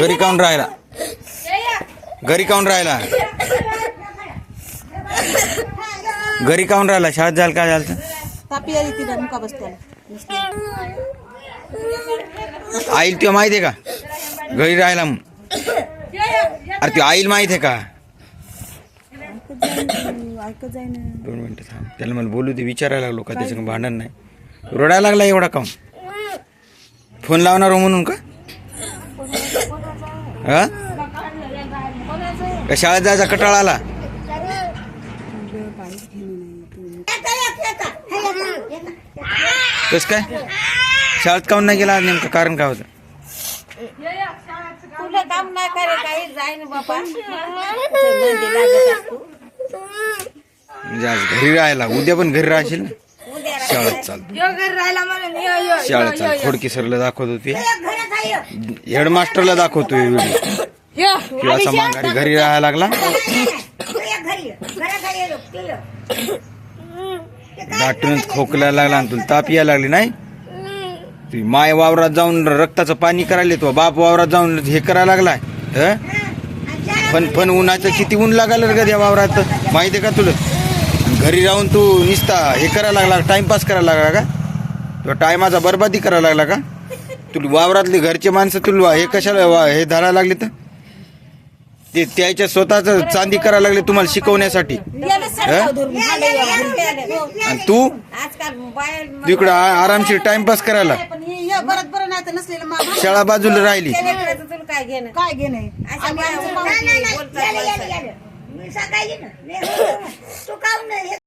घरी काऊन राहिला? घरी काऊन राहिला? घरी काऊन राहिला? शाळेत जायला काय झालं तापी आली तिला मुका बसत्याला. आईल तुला माहिती आहे का? घरी राहिला मग. अरे तू आईल माहिती आहे का? दोन मिनिटं थांब. त्याला मला बोलू दे विचारायला लागलो का त्याचं भांडण नाही. रडायला लागला एवढा काऊन? फोन लावणार हो म्हणून का? हा? शाळेत जायचा कटाळा आला. कस काय? शाळेत काऊन नाही गेला? नेमकं कारण काय होतं? तुला काम नाही करे काही जाईन बापा नंदी लागत असतो. म्हणजे आज घरी राहायला. उद्या पण घरी राहशील ना? शाळेत चाल. यो घरी राहिला म्हणून यो यो शाळेत चाल. खोडकी सरला दाखवत होती. हेडमास्टरला दाखवतोय व्हिडिओ यो. किंवा असा माघारी घरी राहायला लागला? दाटून खोकलायला लागला आणि तुला ताप यायला लागली नाही? ती माय वावरात जाऊन रक्ताचं पाणी करायला तो बाप वावरात जाऊन हे करायला लागलाय हं? पण पण उन्हाचं किती ऊन लागायला रे का त्या वावरात? माहिती आहे का तुला? घरी राहून तू निसता हे करायला लागला टाइमपास करायला लागला का? तो टायमाचा बरबादी करायला लागला का? तुला वावरातले घरचे माणसं तुला हे कशाला वा- हे धरायला लागले तर? ते त्याच्या स्वतःच चांदी करायला लागले तुम्हाला शिकवण्यासाठी. आणि तू? आजकाल मोबाईल तिकडं आ- आरामशीर टाइमपास करायला. पण हे हे बरं बरं नाही तर नसलेलं मामा शाळा बाजूला राहिली. तुला काय घेणं? काय आम्ही आमचं बोलतात माणसाला. तू?